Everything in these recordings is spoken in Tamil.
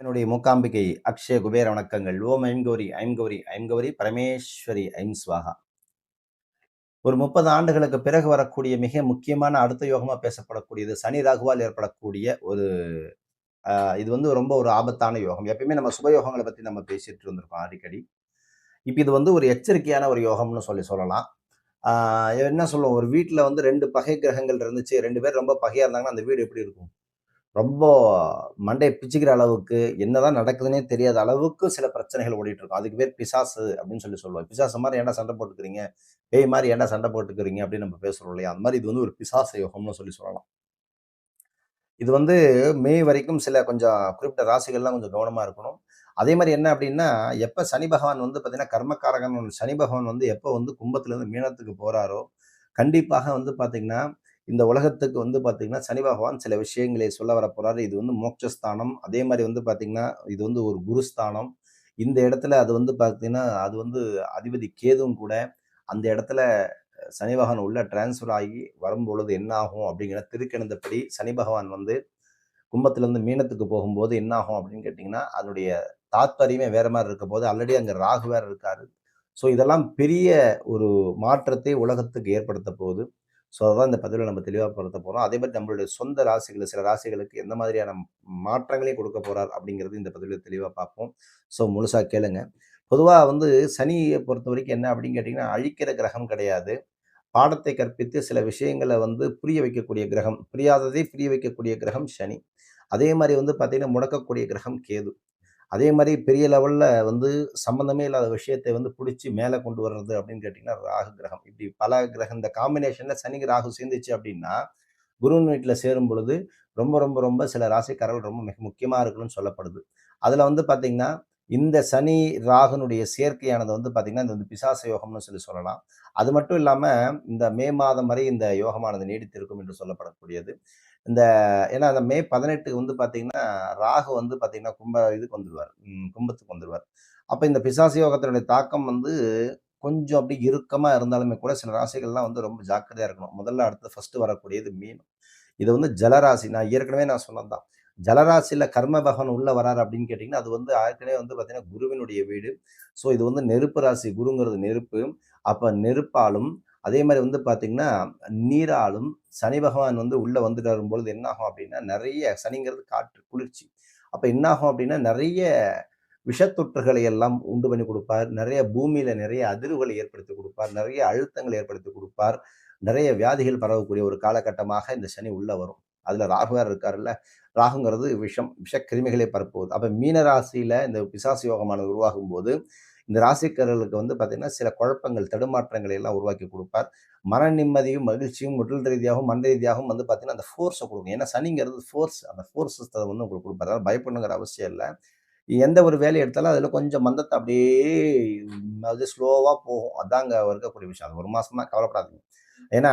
என்னுடைய மூக்காம்பிகை அக்ஷய குபேர வணக்கங்கள். ஓம் ஐம்கௌரி ஐம்கௌரி ஐம்கௌரி பரமேஸ்வரி ஐம் ஸ்வாகா ஒரு முப்பது ஆண்டுகளுக்கு பிறகு வரக்கூடிய மிக முக்கியமான அடுத்த யோகமாக பேசப்படக்கூடியது சனி ராகுவால் ஏற்படக்கூடிய ஒரு இது வந்து ரொம்ப ஒரு ஆபத்தான யோகம். எப்பயுமே நம்ம சுபயோகங்களை பற்றி நம்ம பேசிட்டு இருந்திருக்கோம் அடிக்கடி. இப்போ இது வந்து ஒரு எச்சரிக்கையான ஒரு யோகம்னு சொல்லி சொல்லலாம். என்ன சொல்லுவோம்? ஒரு வீட்டில் வந்து ரெண்டு பகை கிரகங்கள் இருந்துச்சு ரெண்டு பேர் ரொம்ப பகையாக இருந்தாங்கன்னா அந்த வீடு எப்படி இருக்கும்? ரொம்ப மண்டையை பிச்சுக்கிற அளவுக்கு என்னதான் நடக்குதுன்னே தெரியாத அளவுக்கு சில பிரச்சனைகள் ஓடிட்டு இருக்கும் அதுக்கு பேர் பிசாசு அப்படின்னு சொல்லி சொல்லுவோம். பிசாசு மாதிரி ஏன்டா சண்டை போட்டுக்கிறீங்க? பேய் மாதிரி ஏன்டா சண்டை போட்டுக்கிறீங்க? அப்படின்னு நம்ம பேசுறோம் இல்லையா? அந்த மாதிரி இது வந்து ஒரு பிசாசு யோகம்னு சொல்லி சொல்லலாம். இது வந்து மே வரைக்கும் சில கொஞ்சம் குறிப்பிட்ட ராசிகள்லாம் கொஞ்சம் கவனமாக இருக்கணும். அதே மாதிரி என்ன அப்படின்னா எப்போ சனி பகவான் வந்து பார்த்தீங்கன்னா கர்மக்காரகன் சனி பகவான் வந்து எப்போ வந்து கும்பத்துலேருந்து மீனத்துக்கு போகிறாரோ கண்டிப்பாக வந்து பார்த்திங்கன்னா இந்த உலகத்துக்கு வந்து பார்த்தீங்கன்னா சனி பகவான் சில விஷயங்களை சொல்ல வர இது வந்து மோட்சஸ்தானம். அதே மாதிரி வந்து பார்த்தீங்கன்னா இது வந்து ஒரு குருஸ்தானம். இந்த இடத்துல அது வந்து பார்த்தீங்கன்னா அது வந்து அதிபதி கேதுவும் கூட அந்த இடத்துல சனி பகவான் உள்ள டிரான்ஸ்ஃபர் ஆகி வரும்பொழுது என்ன ஆகும் அப்படிங்கிற திருக்கணிந்தபடி சனி பகவான் வந்து கும்பத்திலேருந்து மீனத்துக்கு போகும்போது என்ன ஆகும் அப்படின்னு கேட்டிங்கன்னா அதனுடைய தாத்பரியமே வேறு மாதிரி இருக்க போது ஆல்ரெடி அங்கே ராகு வேறு இருக்காரு. ஸோ இதெல்லாம் பெரிய ஒரு மாற்றத்தை உலகத்துக்கு ஏற்படுத்த போகுது. ஸோ அதான் இந்த பதிவில் நம்ம தெளிவாக படுத்த போகிறோம் அதே மாதிரி நம்மளுடைய சொந்த ராசிகள் சில ராசிகளுக்கு எந்த மாதிரியான மாற்றங்களையும் கொடுக்க போகிறார் அப்படிங்கிறது இந்த பதிவில் தெளிவாக பார்ப்போம். ஸோ முழுசாக கேளுங்க. பொதுவாக வந்து சனியை பொறுத்த வரைக்கும் என்ன அப்படின்னு கேட்டிங்கன்னா அழிக்கிற கிரகம் கிடையாது. பாடத்தை கற்பித்து சில விஷயங்களை வந்து புரிய வைக்கக்கூடிய கிரகம் புரியாததை புரிய வைக்கக்கூடிய கிரகம் சனி. அதே மாதிரி வந்து பார்த்திங்கன்னா முடக்கக்கூடிய கிரகம் கேது. அதே மாதிரி பெரிய லெவலில் வந்து சம்மந்தமே இல்லாத விஷயத்தை வந்து பிடிச்சி மேலே கொண்டு வர்றது அப்படின்னு கேட்டிங்கன்னா ராகு கிரகம். இப்படி பல கிரகம் இந்த காம்பினேஷனில் சனி ராகு சேர்ந்துச்சு அப்படின்னா குருவின் வீட்டில் சேரும் பொழுது ரொம்ப ரொம்ப ரொம்ப சில ராசிக்காரர்கள் ரொம்ப மிக முக்கியமாக இருக்கணும்னு சொல்லப்படுது. அதில் வந்து பார்த்திங்கன்னா இந்த சனி ராகுனுடைய சேர்க்கையானது வந்து பார்த்திங்கன்னா இந்த வந்து பிசாச யோகம்னு சொல்லி சொல்லலாம். அது மட்டும் இல்லாமல் இந்த மே மாதம் வரை இந்த யோகமானது நீடித்திருக்கும் என்று சொல்லப்படக்கூடியது. இந்த ஏன்னா அந்த மே பதினெட்டுக்கு வந்து பார்த்தீங்கன்னா ராகு வந்து பார்த்தீங்கன்னா கும்ப இதுக்கு வந்துடுவார் கும்பத்துக்கு வந்துடுவார் அப்போ இந்த பிசாசு யோகத்தினுடைய தாக்கம் வந்து கொஞ்சம் அப்படி இறுக்கமாக இருந்தாலுமே கூட சில ராசிகள்லாம் வந்து ரொம்ப ஜாக்கிரதையாக இருக்கணும். முதல்ல அடுத்து ஃபஸ்ட்டு வரக்கூடியது மீன் இது வந்து ஜலராசி. நான் ஏற்கனவே நான் சொன்னது தான் ஜலராசியில் கர்ம பகவான் உள்ளே வராரு அப்படின்னு கேட்டிங்கன்னா அது வந்து ஏற்கனவே வந்து பார்த்திங்கன்னா குருவினுடைய வீடு. ஸோ இது வந்து நெருப்பு ராசி. குருங்கிறது நெருப்பு. அப்போ நெருப்பாலும் அதே மாதிரி வந்து பார்த்திங்கன்னா நீராலும் சனி பகவான் வந்து உள்ளே வந்துட்டு வரும்பொழுது என்னாகும் அப்படின்னா நிறைய சனிங்கிறது காற்று குளிர்ச்சி. அப்போ என்னாகும் அப்படின்னா நிறைய விஷத்தொற்றுகளை எல்லாம் உண்டு பண்ணி கொடுப்பார். நிறைய பூமியில் நிறைய அதிர்வுகளை ஏற்படுத்தி கொடுப்பார். நிறைய அழுத்தங்களை ஏற்படுத்தி கொடுப்பார். நிறைய வியாதிகள் பரவக்கூடிய ஒரு காலகட்டமாக இந்த சனி உள்ளே வரும். அதில் ராகு வேற இருக்காருல்ல. ராகுங்கிறது விஷம் விஷக்கிருமிகளை பரப்புவது. அப்போ மீனராசியில் இந்த பிசாசு யோகமானது உருவாகும் போது இந்த ராசிக்காரர்களுக்கு வந்து பார்த்தீங்கன்னா சில குழப்பங்கள் தடுமாற்றங்களை எல்லாம் உருவாக்கி கொடுப்பார். மன நிம்மதியும் மகிழ்ச்சியும் உடல் ரீதியாகவும் மன ரீதியாகவும் வந்து பார்த்தீங்கன்னா அந்த ஃபோர்ஸை கொடுக்கும். ஏன்னா சனிங்கிறது ஃபோர்ஸ் அந்த ஃபோர்ஸ் வந்து உங்களுக்கு கொடுப்பார். அதனால் பயப்படணுங்கிற அவசியம் இல்லை. எந்த ஒரு வேலையை எடுத்தாலும் அதில் கொஞ்சம் மந்தத்தை அப்படியே அது ஸ்லோவாக போகும். அதாங்க இருக்கக்கூடிய விஷயம். அது ஒரு மாதம் தான் கவலைப்படாதீங்க. ஏன்னா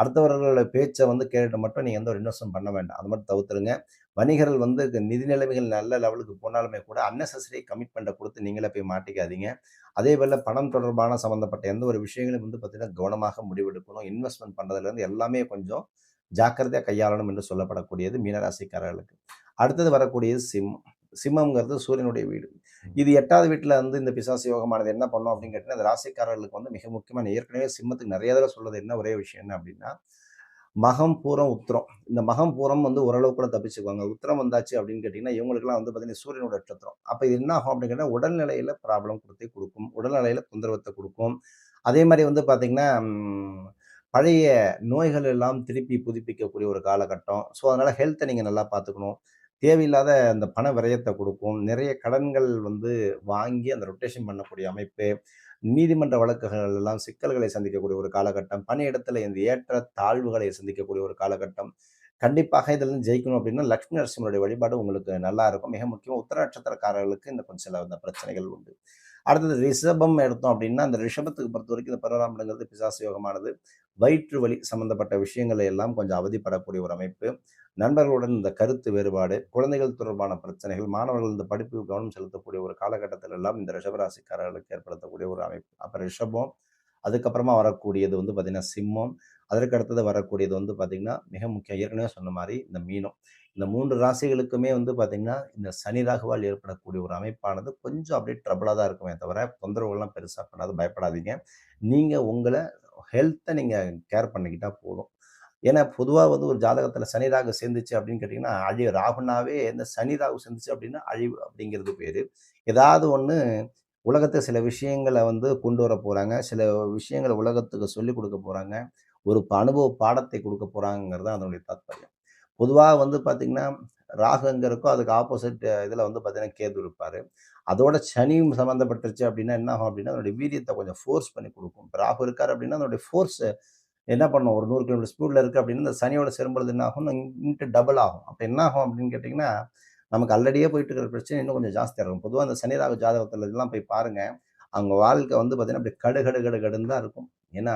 அடுத்தவர்களோட பேச்சை வந்து கேட்டுட்டு மட்டும் நீங்கள் எந்த ஒரு இன்வெஸ்ட்மெண்ட் பண்ண வேண்டாம். அது மட்டும் தவிர்த்துருங்க. வணிகர்கள் வந்து நிதி நிலைமைகள் நல்ல லெவலுக்கு போனாலுமே கூட அன்னெசரி கமிட்மெண்ட்டை கொடுத்து நீங்களே போய் மாட்டிக்காதீங்க. அதே போல் பணம் தொடர்பான சம்மந்தப்பட்ட எந்த ஒரு விஷயங்களும் வந்து பார்த்தீங்கன்னா கவனமாக முடிவெடுக்கணும். இன்வெஸ்ட்மெண்ட் பண்ணுறதுலேருந்து எல்லாமே கொஞ்சம் ஜாக்கிரதையாக கையாளணும் என்று சொல்லப்படக்கூடியது மீனராசிக்காரர்களுக்கு. அடுத்தது வரக்கூடியது சிம்மம் சிம்மம்ங்கிறது சூரியனுடைய வீடு. இது எட்டாவது வீட்டில் வந்து இந்த பிசாசு யோகமானது என்ன பண்ணும் அப்படின்னு கேட்டீங்கன்னா இந்த ராசிக்காரர்களுக்கு வந்து மிக முக்கியமான ஏற்கனவே சிம்மத்துக்கு நிறைய தடவை சொல்றது என்ன ஒரே விஷயம் என்ன அப்படின்னா மகம் பூரம் உத்திரம். இந்த மகம் பூரம் வந்து ஓரளவு கூட தப்பிச்சுக்குவாங்க. உத்திரம் வந்தாச்சு அப்படின்னு கேட்டிங்கன்னா இவங்களுக்குலாம் வந்து பார்த்தீங்கன்னா சூரியனோட நட்சத்திரம். அப்போ இது என்ன ஆகும் அப்படின்னு கேட்டால் உடல்நிலையில் ப்ராப்ளம் கொடுத்தே கொடுக்கும். உடல்நிலையில் தொந்தரவத்தை கொடுக்கும். அதே மாதிரி வந்து பார்த்தீங்கன்னா பழைய நோய்கள் எல்லாம் திருப்பி புதுப்பிக்கக்கூடிய ஒரு காலகட்டம். ஸோ அதனால் ஹெல்த்தை நீங்கள் நல்லா பார்த்துக்கணும் தேவையில்லாத அந்த பண விரயத்தை கொடுக்கும். நிறைய கடன்கள் வந்து வாங்கி அந்த ரொட்டேஷன் பண்ணக்கூடிய அமைப்பு நீதிமன்ற வழக்குகள் எல்லாம் சிக்கல்களை சந்திக்கக்கூடிய ஒரு காலகட்டம் பணியிடத்துல இந்த ஏற்ற தாழ்வுகளை சந்திக்கக்கூடிய ஒரு காலகட்டம். கண்டிப்பாக இதுல இருந்து ஜெயிக்கணும் அப்படின்னா லக்ஷ்மி நரசிம்மருடைய வழிபாடு உங்களுக்கு நல்லா இருக்கும். மிக முக்கியம் உத்தர நட்சத்திரக்காரர்களுக்கு இந்த கொஞ்சம் சில அந்த பிரச்சனைகள் உண்டு. அடுத்தது ரிஷபம் எடுத்தோம் அப்படின்னா அந்த ரிஷபத்துக்கு பொறுத்த வரைக்கும் இந்த பரவராமங்கிறது பிசாசு யோகமானது. வயிற்று வலி சம்பந்தப்பட்ட விஷயங்களை எல்லாம் கொஞ்சம் அவதிப்படக்கூடிய ஒரு அமைப்பு. நண்பர்களுடன் இந்த கருத்து வேறுபாடு குழந்தைகள் தொடர்பான பிரச்சனைகள் மாணவர்கள் இந்த படிப்பு கவனம் செலுத்தக்கூடிய ஒரு காலகட்டத்தில் எல்லாம் இந்த ரிஷபராசிக்காரர்களுக்கு ஏற்படுத்தக்கூடிய ஒரு அமைப்பு. அப்போ ரிஷபம் அதுக்கப்புறமா வரக்கூடியது வந்து பார்த்திங்கன்னா சிம்மம் அதற்கு அடுத்தது வரக்கூடியது வந்து பார்த்தீங்கன்னா மிக முக்கியம் ஏற்கனவே சொன்ன மாதிரி இந்த மீனம். இந்த மூன்று ராசிகளுக்குமே வந்து பார்த்திங்கன்னா இந்த சனி ராகுவால் ஏற்படக்கூடிய ஒரு அமைப்பானது கொஞ்சம் அப்படியே ட்ரபிளாக தான் இருக்குமே தவிர தொந்தரவுகள்லாம் பெருசாக பண்ணாது பயப்படாதீங்க. நீங்கள் உங்களை ஹெல்த்தை நீங்கள் கேர் பண்ணிக்கிட்டால் போதும். ஏன்னா பொதுவாக வந்து ஒரு ஜாதகத்தில் சனி ராகு சேர்ந்துச்சு அப்படின்னு கேட்டிங்கன்னா அழிவு ராகுனாவே இந்த சனி ராகு சேர்ந்துச்சு அப்படின்னா அழிவு அப்படிங்கிறது பேர். ஏதாவது ஒன்று உலகத்தை சில விஷயங்களை வந்து கொண்டு வர போகிறாங்க சில விஷயங்களை உலகத்துக்கு சொல்லிக் கொடுக்க போகிறாங்க ஒரு அனுபவ பாடத்தை கொடுக்க போகிறாங்கிறது அதனுடைய தாத்பரியம். பொதுவாக வந்து பார்த்திங்கன்னா ராகு எங்கே இருக்கோ அதுக்கு ஆப்போசிட் இதில் வந்து பார்த்திங்கன்னா கேது இருப்பார். அதோட சனியும் சம்மந்தப்பட்டுருச்சு அப்படின்னா என்ன ஆகும் அப்படின்னா அதனுடைய வீரியத்தை கொஞ்சம் ஃபோர்ஸ் பண்ணி கொடுக்கும். இப்போ ராகு இருக்கார் அப்படின்னா அதனுடைய ஃபோர்ஸை என்ன பண்ணும்? ஒரு நூறு கிலோமீட்டர் ஸ்பீடில் இருக்குது அப்படின்னா இந்த சனியோட சேரும்பொழுது என்ன ஆகும்? இன்ட்டு டபுள் ஆகும். அப்போ என்ன ஆகும் அப்படின்னு கேட்டிங்கன்னா நமக்கு ஆல்ரெடியே போயிட்டு இருக்கிற பிரச்சனை இன்னும் கொஞ்சம் ஜாஸ்தியாக இருக்கும். பொதுவாக அந்த சனி ராகு ஜாதகத்தில் இதெல்லாம் போய் பாருங்கள் அவங்க வாழ்க்கை வந்து பார்த்திங்கன்னா அப்படி கடு கடு கடு கடுன்னு தான் இருக்கும். ஏன்னா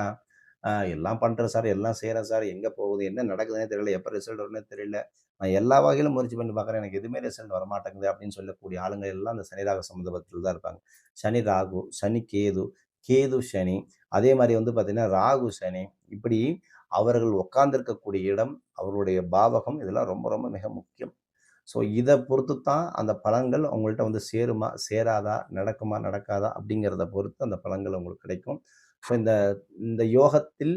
எல்லாம் பண்ணுறேன் சார் எல்லாம் செய்கிறேன் சார் எங்கே போகுது என்ன நடக்குதுன்னே தெரியல எப்போ ரிசல்ட் வரும்னே தெரியல. நான் எல்லா வகையிலும் முயற்சி பண்ணி பார்க்குறேன் எனக்கு எதுவுமே ரிசல்ட் வர மாட்டேங்குது அப்படின்னு சொல்லக்கூடிய ஆளுங்க எல்லாம் அந்த சனி ராகு சம்மந்தப்பட்டில் தான் இருப்பாங்க. சனி ராகு சனி கேது கேது சனி அதே மாதிரி வந்து பார்த்திங்கன்னா ராகு சனி இப்படி அவர்கள் உட்கார்ந்துருக்கக்கூடிய இடம் அவருடைய பாவகம் இதெல்லாம் ரொம்ப ரொம்ப மிக முக்கியம். ஸோ இதை பொறுத்து தான் அந்த பழங்கள் உங்கள்கிட்ட வந்து சேருமா சேராதா நடக்குமா நடக்காதா அப்படிங்கிறத பொறுத்து அந்த பழங்கள் உங்களுக்கு கிடைக்கும். ஸோ இந்த இந்த யோகத்தில்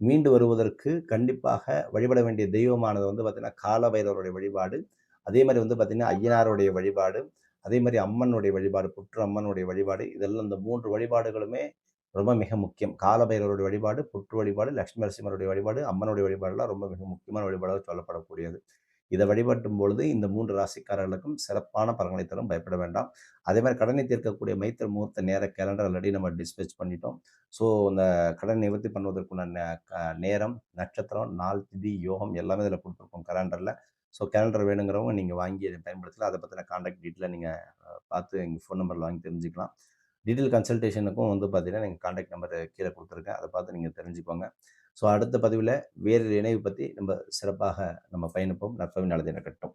மீண்டு வருவதற்கு கண்டிப்பாக வழிபட வேண்டிய தெய்வமானது வந்து பார்த்திங்கன்னா காலபைரவருடைய வழிபாடு. அதே மாதிரி வந்து பார்த்திங்கன்னா ஐயனாருடைய வழிபாடு. அதே மாதிரி அம்மனுடைய வழிபாடு புற்று அம்மனுடைய வழிபாடு இதெல்லாம் இந்த மூன்று வழிபாடுகளுமே ரொம்ப மிக முக்கியம். காலபைரவருடைய வழிபாடு புற்று வழிபாடு லக்ஷ்மி நரசிம்மருடைய வழிபாடு அம்மனுடைய வழிபாடுலாம் ரொம்ப மிக முக்கியமான வழிபாடாக சொல்லப்படக்கூடியது. இதை வழிபட்டும் பொழுது இந்த மூன்று ராசிக்காரர்களுக்கும் சிறப்பான பலன்களை தரும். பயப்பட வேண்டாம். அதே மாதிரி கடனை தீர்க்கக்கூடிய மைத்திர முகூர்த்த நேர கேலண்டர் ஆல்ரெடி நம்ம டிஸ்பேச் பண்ணிட்டோம். ஸோ அந்த கடன் நிவர்த்தி பண்ணுவதற்குள்ள நேரம் நட்சத்திரம் நாள் திதி யோகம் எல்லாமே இதில் கொடுத்துருக்கோம் கேலண்டரில் ஸோ கேலண்டர் வேணுங்கிறவங்க நீங்கள் வாங்கி அதை பயன்படுத்தலாம் அதை பற்றின காண்டாக்ட் டீட்டெயில் நீங்கள் பார்த்து எங்கள் ஃபோன் நம்பரில் வாங்கி தெரிஞ்சுக்கலாம். டீட்டெயில் கன்சல்டேஷனுக்கும் வந்து பார்த்தீங்கன்னா நீங்கள் காண்டாக்ட் நம்பர் கீழே கொடுத்துருக்கேன். அதை பார்த்து நீங்கள் தெரிஞ்சுக்கோங்க. ஸோ அடுத்த பதிவில் வேறு இணைவு பற்றி நம்ம சிறப்பாக நம்ம பயணிப்போம். நற்பவி நல்லது கட்டும்.